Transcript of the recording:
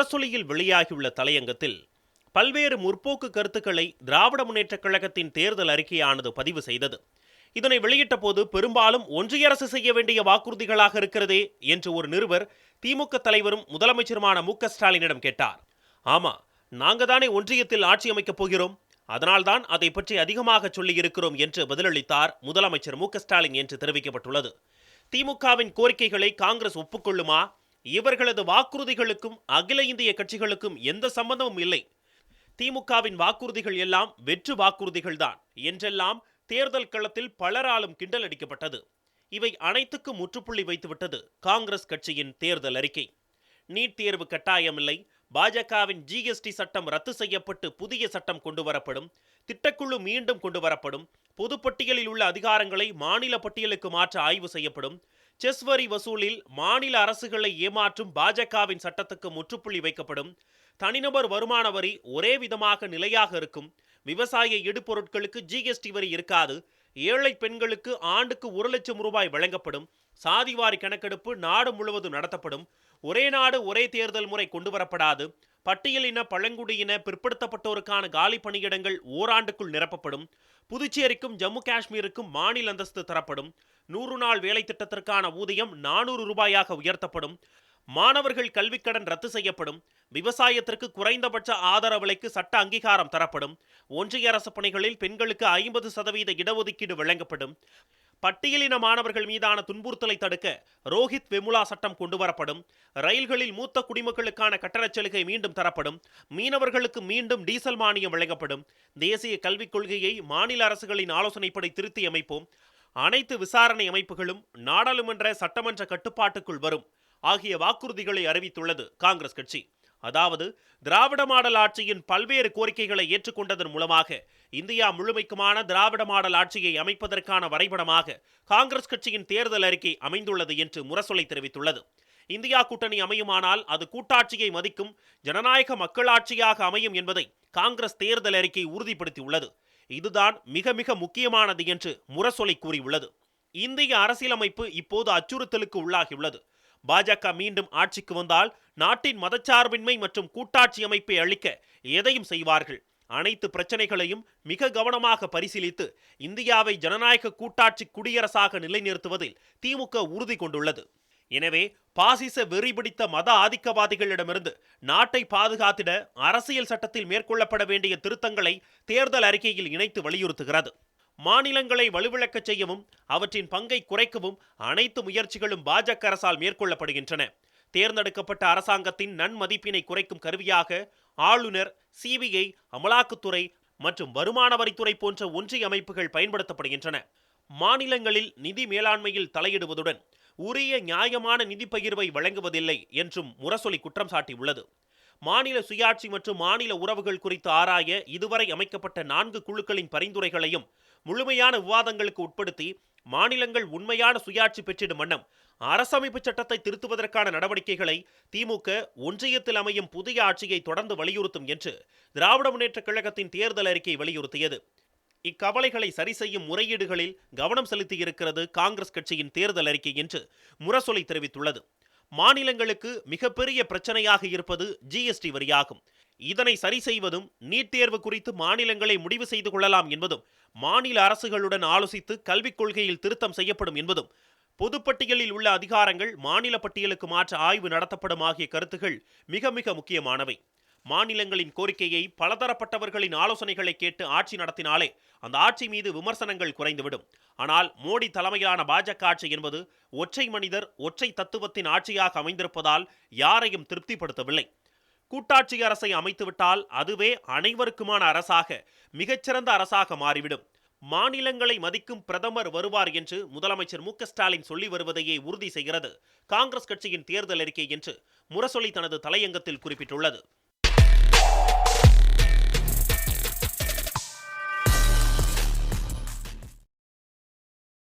முரசொலியில் வெளியாகியுள்ள தலையங்கத்தில் பல்வேறு முற்போக்கு கருத்துக்களை திராவிட முன்னேற்றக் கழகத்தின் தேர்தல் அறிக்கையானது பதிவு செய்தது. இதனை வெளியிட்ட போது பெரும்பாலும் ஒன்றிய அரசு செய்ய வேண்டிய வாக்குறுதிகளாக இருக்கிறதே என்று ஒரு நிருபர் திமுக தலைவரும் முதலமைச்சருமான மு ஸ்டாலினிடம் கேட்டார். ஆமா நாங்க தானே ஒன்றியத்தில் ஆட்சி அமைக்கப் போகிறோம். அதனால்தான் அதை பற்றி அதிகமாக சொல்லியிருக்கிறோம் என்று பதிலளித்தார் முதலமைச்சர் மு ஸ்டாலின் என்று தெரிவிக்கப்பட்டுள்ளது. திமுகவின் கோரிக்கைகளை காங்கிரஸ் ஒப்புக்கொள்ளுமா? இவர்களது வாக்குறுதிகளுக்கும் அகில இந்திய கட்சிகளுக்கும் எந்த சம்பந்தமும் இல்லை. திமுகவின் வாக்குறுதிகள் எல்லாம் வெற்று வாக்குறுதிகள்தான் என்றெல்லாம் தேர்தல் களத்தில் பலராலும் கிண்டல் அடிக்கப்பட்டது. இவை அனைத்துக்கும் முற்றுப்புள்ளி வைத்துவிட்டது காங்கிரஸ் கட்சியின் தேர்தல் அறிக்கை. நீட் தேர்வு கட்டாயமில்லை. பாஜகவின் ஜிஎஸ்டி சட்டம் ரத்து செய்யப்பட்டு புதிய சட்டம் கொண்டு வரப்படும் திட்டக்குழு மீண்டும் கொண்டு வரப்படும் பொதுப்பட்டியலில் உள்ள அதிகாரங்களை மாநில பட்டியலுக்கு மாற்ற ஆய்வு செய்யப்படும். செஸ் வரி வசூலில் மாநில அரசுகளை ஏமாற்றும் பாஜகவின் சட்டத்துக்கு முற்றுப்புள்ளி வைக்கப்படும். தனிநபர் வருமான வரி ஒரே விதமாக நிலையாக இருக்கும். விவசாய இடுபொருட்களுக்கு ஜிஎஸ்டி வரி இருக்காது. ஏழை பெண்களுக்கு ஆண்டுக்கு ஒரு லட்சம் ரூபாய் வழங்கப்படும். சாதிவாரி கணக்கெடுப்பு நாடு முழுவதும் நடத்தப்படும். ஒரே நாடு ஒரே தேர்தல் முறை கொண்டு வரப்படாது பட்டியலின பழங்குடியின பிற்படுத்தப்பட்டோருக்கான காலி பணியிடங்கள் ஓராண்டுக்குள் நிரப்பப்படும். புதுச்சேரிக்கும் ஜம்மு காஷ்மீருக்கும் மாநில அந்தஸ்து தரப்படும். நூறு நாள் வேலை திட்டத்திற்கான ஊதியம் நானூறு ரூபாயாக உயர்த்தப்படும். மாணவர்கள் கல்விக்கடன் ரத்து செய்யப்படும். விவசாயத்திற்கு குறைந்தபட்ச ஆதரவு விலைக்கு சட்ட அங்கீகாரம் தரப்படும். ஒன்றிய அரசு பணிகளில் பெண்களுக்கு ஐம்பது சதவீத இடஒதுக்கீடு வழங்கப்படும். பட்டியலின மாணவர்கள் மீதான துன்புறுத்தலை தடுக்க ரோஹித் வெமுலா சட்டம் கொண்டுவரப்படும். ரயில்களில் மூத்த குடிமக்களுக்கான கட்டணச் சலுகை மீண்டும் தரப்படும். மீனவர்களுக்கு மீண்டும் டீசல் மானியம் வழங்கப்படும். தேசிய கல்விக் கொள்கையை மாநில அரசுகளின் ஆலோசனைப்படி திருத்தி அமைப்போம். அனைத்து விசாரணை அமைப்புகளும் நாடாளுமன்ற சட்டமன்ற கட்டுப்பாட்டுக்குள் வரும். ஆகிய வாக்குறுதிகளை அறிவித்துள்ளது காங்கிரஸ் கட்சி. அதாவது திராவிட மாடல் ஆட்சியின் பல்வேறு கோரிக்கைகளை ஏற்றுக்கொண்டதன் மூலமாக இந்தியா முழுமைக்குமான திராவிட மாடல் ஆட்சியை அமைப்பதற்கான வரைபடமாக காங்கிரஸ் கட்சியின் தேர்தல் அறிக்கை அமைந்துள்ளது என்று முரசொலை தெரிவித்துள்ளது. இந்தியா கூட்டணி அமையுமானால் அது கூட்டாட்சியை மதிக்கும் ஜனநாயக மக்களாட்சியாக அமையும் என்பதை காங்கிரஸ் தேர்தல் அறிக்கை உறுதிப்படுத்தியுள்ளது. இதுதான் மிக மிக முக்கியமானது என்று முரசொலை கூறியுள்ளது. இந்திய அரசியலமைப்பு இப்போது அச்சுறுத்தலுக்கு உள்ளாகியுள்ளது. பாஜக மீண்டும் ஆட்சிக்கு வந்தால் நாட்டின் மதச்சார்பின்மை மற்றும் கூட்டாட்சி அமைப்பை அளிக்க எதையும் செய்வார்கள்? அனைத்து பிரச்சனைகளையும் மிக கவனமாக பரிசீலித்து இந்தியாவை ஜனநாயக கூட்டாட்சி குடியரசாக நிலைநிறுத்துவதில் திமுக உறுதி கொண்டுள்ளது. எனவே பாசிச வெறி பிடித்த மத ஆதிக்கவாதிகளிடமிருந்து நாட்டை பாதுகாத்திட அரசியல் சட்டத்தில் மேற்கொள்ளப்பட வேண்டிய திருத்தங்களை தேர்தல் அறிக்கையில் இணைத்து வலியுறுத்துகிறது. மாநிலங்களை வலுவிழக்கச் செய்யவும் அவற்றின் பங்கை குறைக்கவும் அனைத்து முயற்சிகளும் பாஜக அரசால் மேற்கொள்ளப்படுகின்றன. தேர்ந்தெடுக்கப்பட்ட அரசாங்கத்தின் நன்மதிப்பினை குறைக்கும் கருவியாக ஆளுநர் சிபிஐ அமலாக்கத்துறை மற்றும் வருமான வரித்துறை போன்ற ஒன்றிய அமைப்புகள் பயன்படுத்தப்படுகின்றன. மாநிலங்களில் நிதி மேலாண்மையில் தலையிடுவதுடன் உரிய நியாயமான நிதி பகிர்வை வழங்குவதில்லை என்றும் முரசொலி குற்றம் சாட்டியுள்ளது. மாநில சுயாட்சி மற்றும் மாநில உறவுகள் குறித்து ஆராய இதுவரை அமைக்கப்பட்ட நான்கு குழுக்களின் பரிந்துரைகளையும் முழுமையான விவாதங்களுக்கு உட்படுத்தி மாநிலங்கள் உண்மையான சுயாட்சி பெற்றிடும் வண்ணம் அரசமைப்பு சட்டத்தை திருத்துவதற்கான நடவடிக்கைகளை திமுக ஒன்றியத்தில் அமையும் புதிய ஆட்சியை தொடர்ந்து வலியுறுத்தும் என்று திராவிட முன்னேற்றக் கழகத்தின் தேர்தல் அறிக்கை வலியுறுத்தியது. இக்கவலைகளை சரி செய்யும் முறையீடுகளில் கவனம் செலுத்தியிருக்கிறது காங்கிரஸ் கட்சியின் தேர்தல் அறிக்கை என்று முரசொலி தெரிவித்துள்ளது. மாநிலங்களுக்கு மிகப்பெரிய பிரச்சனையாக இருப்பது ஜிஎஸ்டி வரியாகும். இதனை சரி செய்வதும் நீட் தேர்வு குறித்து மாநிலங்களை முடிவு செய்து கொள்ளலாம் என்பதும் மாநில அரசுகளுடன் ஆலோசித்து கல்விக் கொள்கையில் திருத்தம் செய்யப்படும் என்பதும் பொதுப்பட்டியலில் உள்ள அதிகாரங்கள் மாநில பட்டியலுக்கு மாற்ற ஆய்வு நடத்தப்படும் ஆகிய கருத்துகள் மிக மிக முக்கியமானவை. மாநிலங்களின் கோரிக்கையை பலதரப்பட்டவர்களின் ஆலோசனைகளை கேட்டு ஆட்சி நடத்தினாலே அந்த ஆட்சி மீது விமர்சனங்கள் குறைந்துவிடும். ஆனால் மோடி தலைமையிலான பாஜக ஆட்சி என்பது ஒற்றை மனிதர் ஒற்றை தத்துவத்தின் ஆட்சியாக அமைந்திருப்பதால் யாரையும் திருப்திப்படுத்தவில்லை. கூட்டாட்சி அரசை அமைத்துவிட்டால் அதுவே அனைவருக்குமான அரசாக மிகச்சிறந்த அரசாக மாறிவிடும். மாநிலங்களை மதிக்கும் பிரதமர் வருவார் என்று முதலமைச்சர் மு ஸ்டாலின் சொல்லி வருவதையே உறுதி செய்கிறது காங்கிரஸ் கட்சியின் தேர்தல் அறிக்கை என்று முரசொலி தனது தலையங்கத்தில் குறிப்பிட்டுள்ளது.